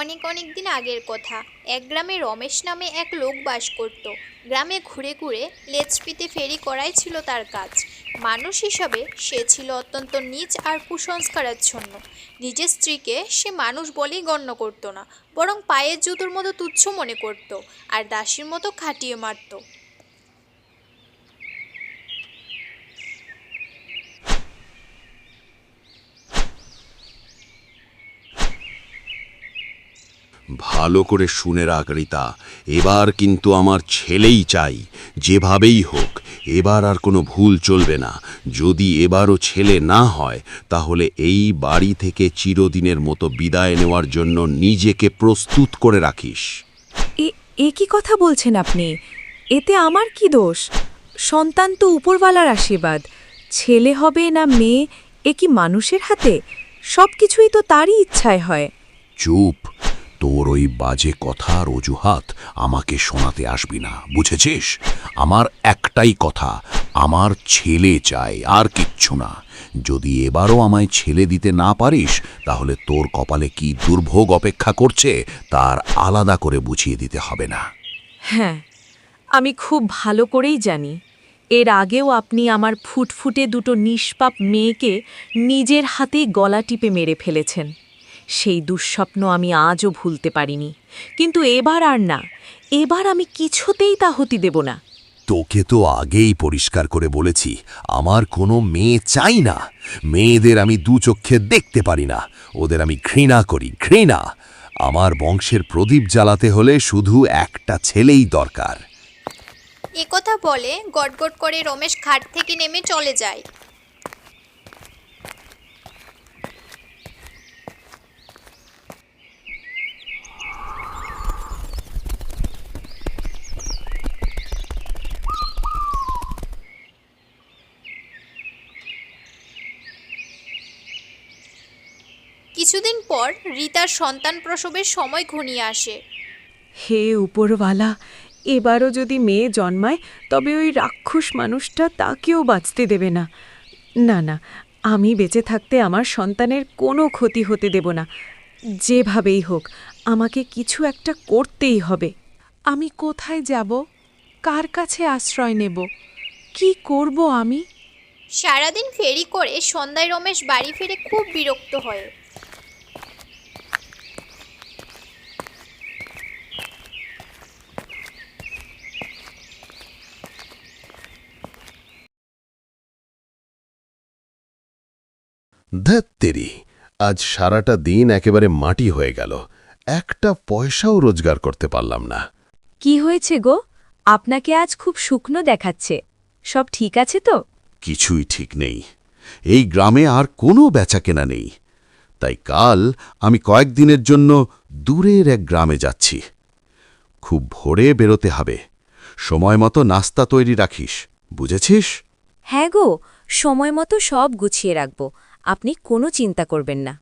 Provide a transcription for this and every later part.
অনেক অনেক দিন আগের কথা। এক গ্রামে রমেশ নামে এক লোক বাস করত। গ্রামে ঘুরে ঘুরে লেজপিতে ফেরি করাই ছিল তার কাজ। মানুষ হিসাবে সে ছিল অত্যন্ত নীচ আর কুসংস্কারের কুসংস্কারাচ্ছন্ন। নিজের স্ত্রীকে সে মানুষ বলেই গণ্য করত না, বরং পায়ের জুতোর মতো তুচ্ছ মনে করত আর দাসীর মতো খাটিয়ে মারত। ভালো করে শুনে রাখ রিতা। এবার কিন্তু আমার ছেলেই চাই যেভাবেই হোক। এবার আর কোনো ভুল চলবে না। যদি এবারও ছেলে না হয় তাহলে এই বাড়ি থেকে চিরদিনের মতো বিদায় নেওয়ার জন্য নিজেকে প্রস্তুত করে রাখিস। এ কি কথা বলছেন আপনি? এতে আমার কি দোষ? সন্তান তো উপরওয়ালার আশীর্বাদ। ছেলে হবে না মেয়ে এ কি মানুষের হাতে? সব কিছুই তো তারই ইচ্ছায় হয়। চুপ। তোর ওই বাজে কথার অজুহাত আমাকে শোনাতে আসবি না, বুঝেছিস? আমার একটাই কথা, আমার ছেলে চাই, আর কিচ্ছু না। যদি এবারও আমায় ছেলে দিতে না পারিস, তাহলে তোর কপালে কি দুর্ভোগ অপেক্ষা করছে, তার আলাদা করে বুঝিয়ে দিতে হবে না। হ্যাঁ আমি খুব ভালো করেই জানি। এর আগেও আপনি আমার ফুটফুটে দুটো নিষ্পাপ মেয়েকে নিজের হাতেই গলা টিপে মেরে ফেলেছেন। সেই দুঃস্বপ্ন আমি আজও ভুলতে পারিনি। কিন্তু এবার আর না। এবার আমি কিছুতেই তা হতে দেব না। তোকে তো আগেই পরিষ্কার করে বলেছি আমার কোনো মেয়ে চাই না। মেয়েদের আমি দু চক্ষে দেখতে পারি না। ওদের আমি ঘৃণা করি ঘৃণা। আমার বংশের প্রদীপ জ্বালাতে হলে শুধু একটা ছেলেই দরকার। একথা বলে গটগট করে রমেশ খাট থেকে নেমে চলে যায়। কিছুদিন পর রিতার সন্তান প্রসবের সময় ঘনিয়ে আসে। হে উপরওয়ালা এবারও যদি মেয়ে জন্মায় তবে ওই রাক্ষস মানুষটা তাকেও বাঁচতে দেবে না। না না আমি বেঁচে থাকতে আমার সন্তানের কোনো ক্ষতি হতে দেব না। যেভাবেই হোক আমাকে কিছু একটা করতেই হবে। আমি কোথায় যাব? কার কাছে আশ্রয় নেব? কি করব আমি? সারাদিন ফেরি করে সন্ধ্যায় রমেশ বাড়ি ফিরে খুব বিরক্ত হয়। ধ্যাত্তেরি আজ সারাটা দিন একেবারে মাটি হয়ে গেল। একটা পয়সাও রোজগার করতে পারলাম না। কি হয়েছে গো? আপনাকে আজ খুব শুকনো দেখাচ্ছে। সব ঠিক আছে তো? কিছুই ঠিক নেই। এই গ্রামে আর কোনো বেচাকেনা নেই। তাই কাল আমি কয়েকদিনের জন্য দূরের এক গ্রামে যাচ্ছি। খুব ভোরে বেরোতে হবে। সময় মতো নাস্তা তৈরি রাখিস বুঝেছিস? হ্যাঁ গো সময় মতো সব গুছিয়ে রাখব। আপনি কোনো চিন্তা করবেন না।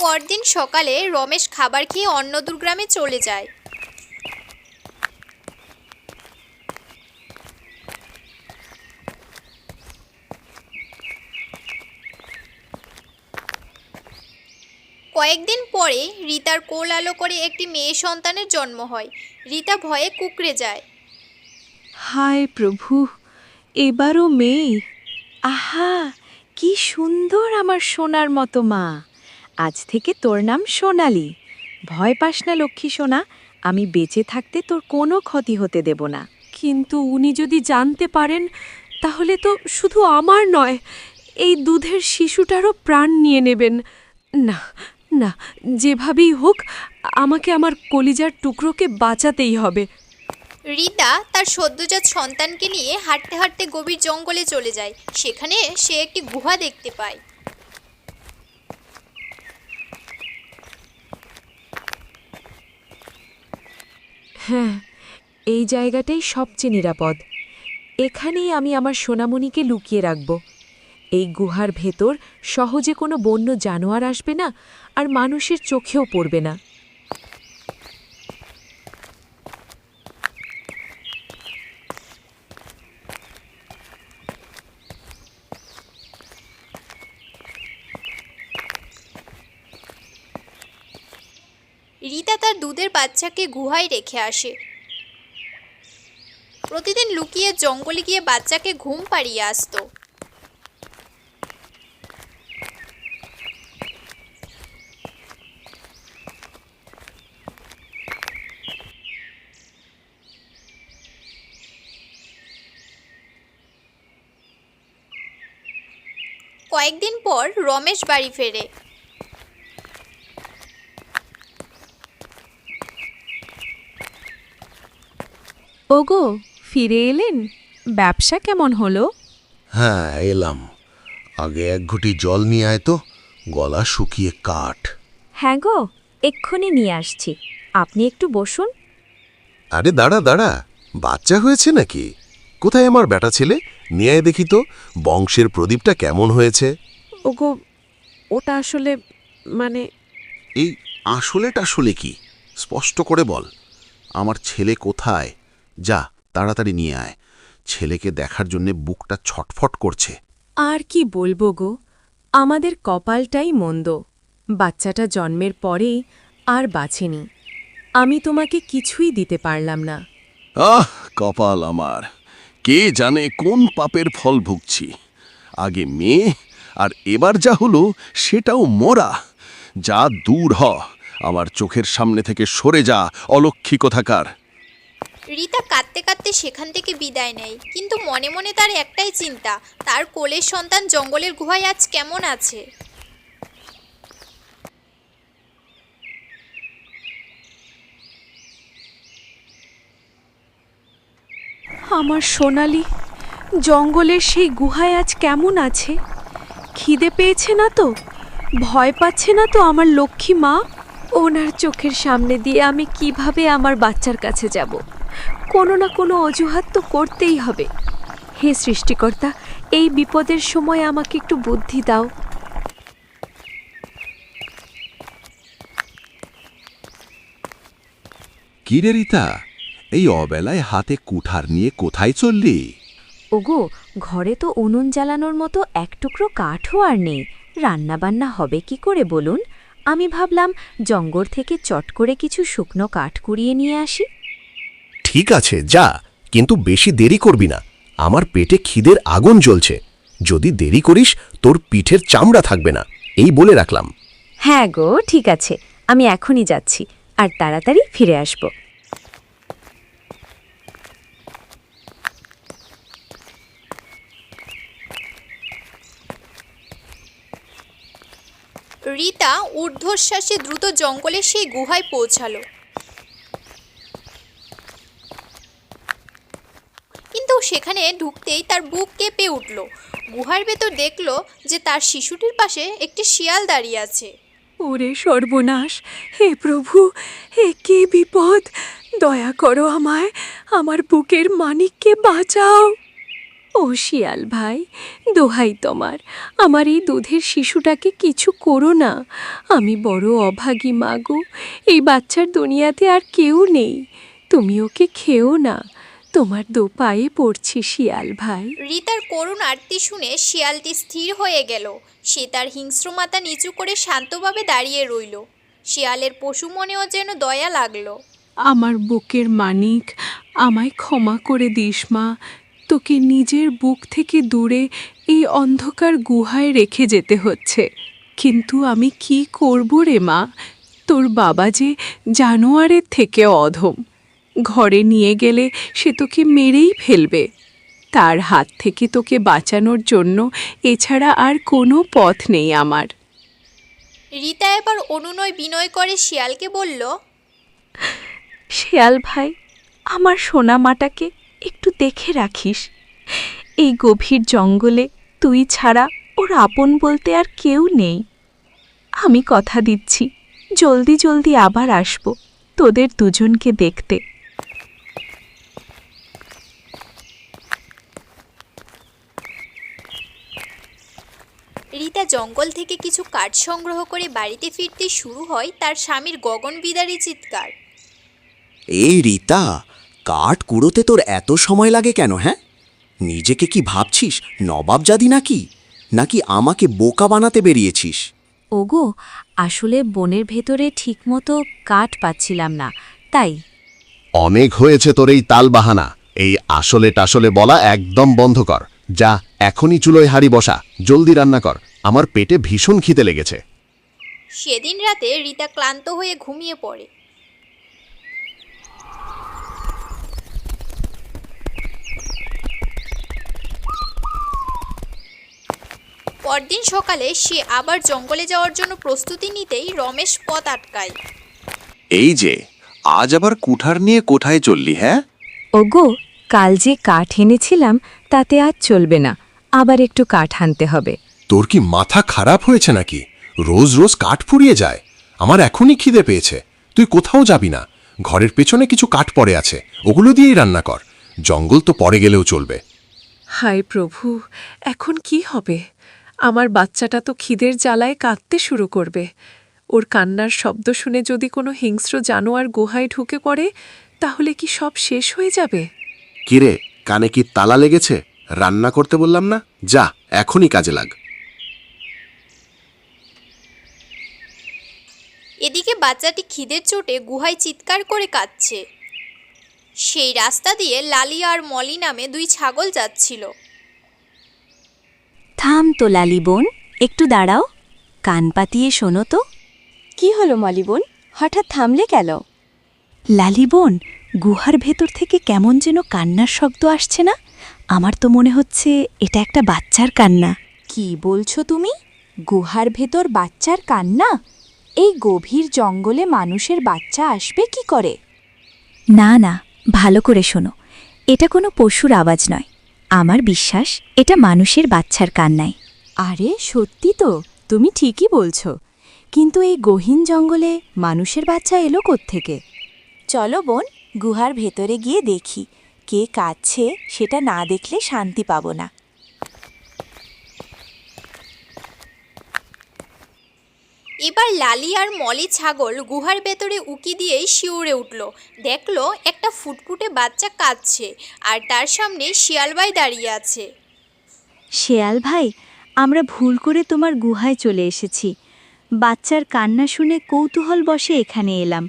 পরদিন সকালে রমেশ খাবার খেয়ে অন্নদূর গ্রামে চলে যায়। কয়েকদিন পরে রিতার কোল আলো করে একটি মেয়ে সন্তানের জন্ম হয়। রিতা ভয়ে কুকড়ে যায়। হায় প্রভু, এবারও মেয়ে? আহা, কি সুন্দর আমার সোনার মতো মা। আজ থেকে তোর নাম সোনালি। ভয় পাস না লক্ষ্মী সোনা, আমি বেঁচে থাকতে তোর কোনো ক্ষতি হতে দেব না। কিন্তু উনি যদি জানতে পারেন, তাহলে তো শুধু আমার নয়, এই দুধের শিশুটারও প্রাণ নিয়ে নেবেন। না না যেভাবেই হোক আমাকে আমার কলিজার টুকরোকে বাঁচাতেই হবে। রিতা তার সদ্যজাত সন্তানকে নিয়ে হাঁটতে হাঁটতে গভীর জঙ্গলে চলে যায়। সেখানে সে একটি গুহা দেখতে পায়। হ্যাঁ এই জায়গাটাই সবচেয়ে নিরাপদ। এখানেই আমি আমার সোনামণিকে লুকিয়ে রাখব। এই গুহার ভেতর সহজে কোনো বন্য জানোয়ার আসবে না আর মানুষের চোখেও পড়বে না। রিতা তার দুধের বাচ্চাকে গুহায় রেখে আসে। প্রতিদিন লুকিয়ে জঙ্গলে গিয়ে বাচ্চাকে ঘুম পাড়িয়ে আসতো। কয়েকদিন পর রমেশ বাড়ি ফেরে। ওগো ফিরে এলেন? ব্যবসা কেমন হলো? হ্যাঁ এলাম। আগে এক ঘুটি জল নিয়ে আয় তো গলা শুকিয়ে কাঠ। হ্যাঁ গো এক্ষুনি নিয়ে আসছি। আপনি একটু বসুন। আরে দাঁড়া দাঁড়া। বাচ্চা হয়েছে নাকি? কোথায় আমার বেটা ছেলে? নিয়ে দেখি তো বংশের প্রদীপটা কেমন হয়েছে? ওগো ওটা আসলে মানে এই আসলেটা আসলে কি? স্পষ্ট করে বল। আমার ছেলে কোথায়? যা তাড়াতাড়ি নিয়ে আয়। ছেলেকে দেখার জন্যে বুকটা ছটফট করছে। আর কি বলব গো আমাদের কপালটাই মন্দ। বাচ্চাটা জন্মের পরেই আর বাঁচেনি। আমি তোমাকে কিছুই দিতে পারলাম না। আহ কপাল আমার। কে জানে কোন পাপের ফল ভুগছি। আগে মেয়ে, আর এবার যা হলো সেটাও মরা। যা দূর হ, আমার চোখের সামনে থেকে সরে যা অলক্ষী কোথাকার রিতা কাঁদতে কাঁদতে সেখান থেকে বিদায় নেয়, কিন্তু মনে মনে তার একটাই চিন্তা, তার কোলের সন্তান জঙ্গলের গুহায় আজ কেমন আছে? আমার সোনালি, জঙ্গলের সেই গুহায় আজ কেমন আছে? খিদে পেয়েছে না তো? ভয় পাচ্ছে না তো আমার লক্ষ্মী মা? ওনার চোখের সামনে দিয়ে আমি কীভাবে আমার বাচ্চার কাছে যাব? কোনো না কোনো অজুহাত তো করতেই হবে। হে সৃষ্টিকর্তা, এই বিপদের সময় আমাকে একটু বুদ্ধি দাও। কি রে রীতা এই অবেলায় হাতে কুঠার নিয়ে কোথায় চললি? ওগো ঘরে তো উনুন জ্বালানোর মতো এক টুকরো কাঠও আর নেই। রান্নাবান্না হবে কি করে বলুন? আমি ভাবলাম জঙ্গল থেকে চট করে কিছু শুকনো কাঠ কুড়িয়ে নিয়ে আসি। ঠিক আছে যা কিন্তু বেশি দেরি করবি না। আমার পেটে খিদের আগুন জ্বলছে। যদি দেরি করিস তোর পিঠের চামড়া থাকবে না। এই বলে রাখলাম। হ্যাঁ গো ঠিক আছে। আমি এখনই যাচ্ছি আর তাড়াতাড়ি ফিরে আসব। রিতা ঊর্ধ্বশ্বাসে দ্রুত জঙ্গলে সেই গুহায় পৌঁছালো। কিন্তু সেখানে ঢুকতেই তার বুক কেঁপে উঠল। গুহার ভেতর দেখল যে তার শিশুটির পাশে একটি শিয়াল দাঁড়িয়ে আছে। ওরে সর্বনাশ, হে প্রভু, হে কি বিপদ! দয়া করো আমায়, আমার বুকের মানিককে বাঁচাও। ও শিয়াল ভাই দোহাই তোমার। আমার এই দুধের শিশুটাকে কিছু করো না। আমি বড় অভাগী মাগো এই বাচ্চার দুনিয়াতে আর কেউ নেই। তুমি ওকে খেও না। তোমার দো পায়ে পড়ছি শিয়াল ভাই। রিতার করুণ আরতি শুনে শিয়ালটি স্থির হয়ে গেল। সে তার হিংস্র মাথা নিচু করে শান্তভাবে দাঁড়িয়ে রইল। শিয়ালের পশু মনেও যেন দয়া লাগল। আমার বুকের মানিক আমায় ক্ষমা করে দিস মা। তোকে নিজের বুক থেকে দূরে এই অন্ধকার গুহায় রেখে যেতে হচ্ছে। কিন্তু আমি কি করব রে মা? তোর বাবা যে জানোয়ারের থেকে অধম। ঘরে নিয়ে গেলে সে তোকে মেরেই ফেলবে। তার হাত থেকে তোকে বাঁচানোর জন্য এছাড়া আর কোনো পথ নেই আমার। রিতা এবার অনুনয় বিনয় করে শিয়ালকে বলল শিয়াল ভাই আমার সোনা মাটাকে একটু দেখে রাখিস। এই গভীর জঙ্গলে তুই ছাড়া ওর আপন বলতে আর কেউ নেই। আমি কথা দিচ্ছি জলদি জলদি আবার আসব তোদের দুজনকে দেখতে। রিতা জঙ্গল থেকে কিছু কাঠ সংগ্রহ করে বাড়িতে ফিরতে শুরু হয় তার স্বামীর গগন বিদারী চিৎকার। এই রীতা কাঠ কুড়োতে তোর এত সময় লাগে কেন হ্যাঁ? নিজেকে কি ভাবছিস নবাব জাদি নাকি? নাকি আমাকে বোকা বানাতে বেরিয়েছিস? ওগো আসলে বনের ভেতরে ঠিকমতো কাঠ পাচ্ছিলাম না তাই। অনেক হয়েছে তোর এই তালবাহানা এই আসলে টাসলে বলা একদম বন্ধ কর। যা এখনই চুলোয় হাড়ি বসা জলদি রান্না কর আমার পেটে ভীষণ খিদে লেগেছে। সেদিন রাতে রিতা ক্লান্ত হয়ে ঘুমিয়ে পড়ে। পরদিন সকালে সে আবার জঙ্গলে যাওয়ার জন্য প্রস্তুতি নিতেই রমেশ পথ আটকায়। এই যে আজ আবার কুঠার নিয়ে কোঠায় চললি হ্যাঁ? ওগো কাল যে কাঠ এনেছিলাম তাতে আজ চলবে না। আবার একটু কাঠ আনতে হবে। তোর কি মাথা খারাপ হয়েছে নাকি? রোজ রোজ কাঠ ফুরিয়ে যায়। আমার এখনই খিদে পেয়েছে। তুই কোথাও যাবি না। ঘরের পেছনে কিছু কাঠ পড়ে আছে। ওগুলো দিয়েই রান্না কর। জঙ্গল তো পরে গেলেও চলবে। হায় প্রভু এখন কি হবে? আমার বাচ্চাটা তো খিদের জ্বালায় কাঁদতে শুরু করবে। ওর কান্নার শব্দ শুনে যদি কোনো হিংস্র জানোয়ার গুহায় ঢুকে পড়ে তাহলে কি সব শেষ হয়ে যাবে? কিরে কানে কি তালা লেগেছে? রান্না করতে বললাম না? যা এখনই কাজে লাগ। এদিকে বাচ্চাটি খিদের চোটে গুহায় চিৎকার করে কাঁদছে। সেই রাস্তা দিয়ে লালি আর মলি নামে দুই ছাগল যাচ্ছিল। থাম তো লালি বোন একটু দাঁড়াও। কান পাতিয়ে শোনো তো। কি হলো মলি বোন? হঠাৎ থামলে কেন? লালি বোন গুহার ভেতর থেকে কেমন যেন কান্নার শব্দ আসছে না? আমার তো মনে হচ্ছে এটা একটা বাচ্চার কান্না। কি বলছো তুমি? গুহার ভেতর বাচ্চার কান্না? এই গভীর জঙ্গলে মানুষের বাচ্চা আসবে কি করে? না না ভালো করে শোনো। এটা কোনো পশুর আওয়াজ নয়। আমার বিশ্বাস, এটা মানুষের বাচ্চার কান্নায়। আরে, সত্যি তো, তুমি ঠিকই বলছো। কিন্তু এই গহীন জঙ্গলে মানুষের বাচ্চা এলো থেকে চলো বোন, গুহার ভেতরে গিয়ে দেখি, কে কাছে সেটা না দেখলে শান্তি পাবো না। এবার লালি আর মলি ছাগল গুহার ভেতরে উকি দিয়েই শিউরে উঠল। দেখল একটা ফুটফুটে বাচ্চা কাঁদছে আর তার সামনে শিয়ালবাই দাঁড়িয়ে আছে। শেয়াল ভাই, আমরা ভুল করে তোমার গুহায় চলে এসেছি। বাচ্চার কান্না শুনে কৌতূহল বসে এখানে এলাম।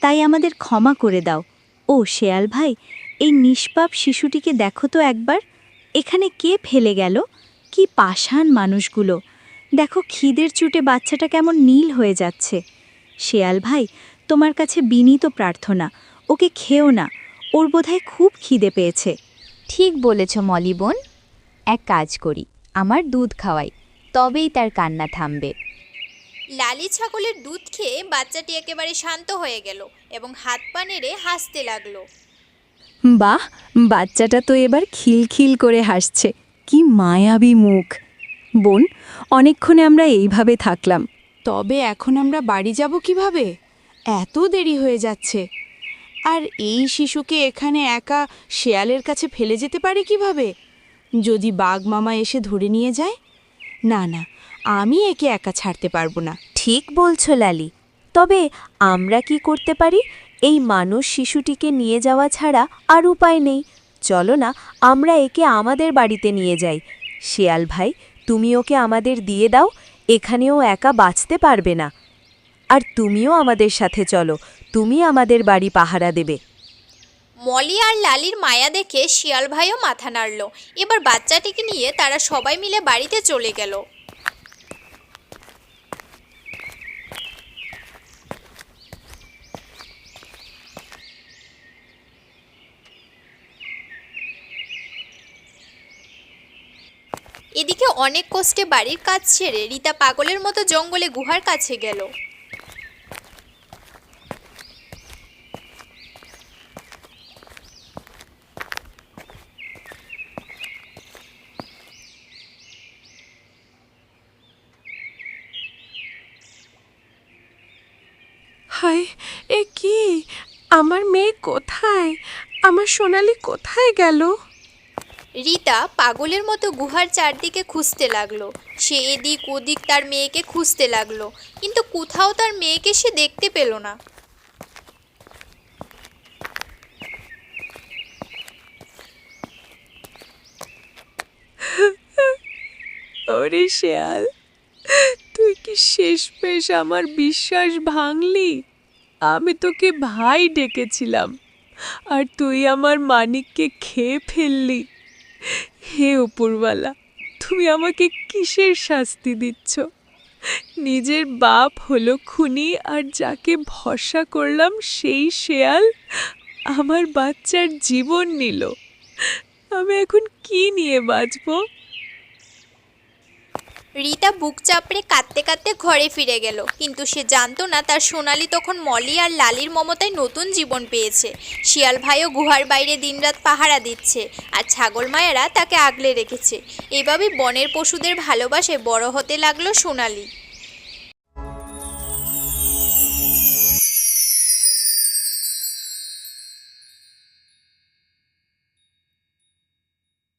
তাই আমাদের ক্ষমা করে দাও। ও শেয়াল ভাই, এই নিষ্পাপ শিশুটিকে দেখো তো একবার। এখানে কে ফেলে গেল? কি পাষাণ মানুষগুলো। দেখো খিদের চুটে বাচ্চাটা কেমন নীল হয়ে যাচ্ছে। শেয়াল ভাই তোমার কাছে বিনীত প্রার্থনা ওকে খেও না ওর বোধহয় খুব খিদে পেয়েছে। ঠিক বলেছ মলি বোন। এক কাজ করি আমার দুধ খাওয়াই তবেই তার কান্না থামবে। লালি ছাগলের দুধ খেয়ে বাচ্চাটি একেবারে শান্ত হয়ে গেল এবং হাত পা নেড়ে হাসতে লাগল। বাহ বাচ্চাটা তো এবার খিলখিল করে হাসছে কি মায়াবী মুখ। বোন অনেকক্ষণে আমরা এইভাবে থাকলাম। তবে এখন আমরা বাড়ি যাব কীভাবে? এত দেরি হয়ে যাচ্ছে। আর এই শিশুকে এখানে একা শেয়ালের কাছে ফেলে যেতে পারি কীভাবে? যদি বাঘ মামা এসে ধরে নিয়ে যায়? না না আমি একে একা ছাড়তে পারব না। ঠিক বলছো লালি। তবে আমরা কি করতে পারি? এই মানুষ শিশুটিকে নিয়ে যাওয়া ছাড়া আর উপায় নেই। চলো না আমরা একে আমাদের বাড়িতে নিয়ে যাই। শিয়াল ভাই তুমি ওকে আমাদের দিয়ে দাও, এখানেও একা বাঁচতে পারবে না। আর তুমিও আমাদের সাথে চলো, তুমি আমাদের বাড়ি পাহারা দেবে। মলি আর লালির মায়া দেখে শিয়াল ভাইও মাথা নাড়ল। এবার বাচ্চাটিকে নিয়ে তারা সবাই মিলে বাড়িতে চলে গেল। এদিকে অনেক কষ্টে বাড়ির কাজ ছেড়ে রীতা পাগলের মতো জঙ্গলে গুহার কাছে গেল। এ কি? আমার মেয়ে কোথায়? আমার সোনালি কোথায় গেল? রীতা পাগলের মতো গুহার চারদিকে খুঁজতে লাগল। সে এদিক ওদিক তার মেয়েকে খুঁজতে লাগল, কিন্তু কোথাও তার মেয়েকে সে দেখতে পেল না। ওরে শেয়াল, তুই কি শেষমেশ আমার বিশ্বাস ভাঙলি? আমি তোকে ভাই ডেকেছিলাম, আর তুই আমার মানিককে খেয়ে ফেললি। হে উপরওয়ালা, তুমি আমাকে কিসের শাস্তি দিচ্ছ? নিজের বাপ হলো খুনি আর যাকে ভরসা করলাম সেই শেয়াল আমার বাচ্চার জীবন নিল। আমি এখন কি নিয়ে বাঁচবো? রিতা বুক চাপড়ে কাঁদতে কাঁদতে ঘরে ফিরে গেল। কিন্তু সে জানতো না তার সোনালি তখন মলি আর লালির মমতায় নতুন জীবন পেয়েছে। শিয়াল ভাইও গুহার বাইরে দিনরাত পাহারা দিচ্ছে আর ছাগল মায়েরা তাকে আগলে রেখেছে। এভাবে বনের পশুদের ভালোবাসে বড় হতে লাগল সোনালি।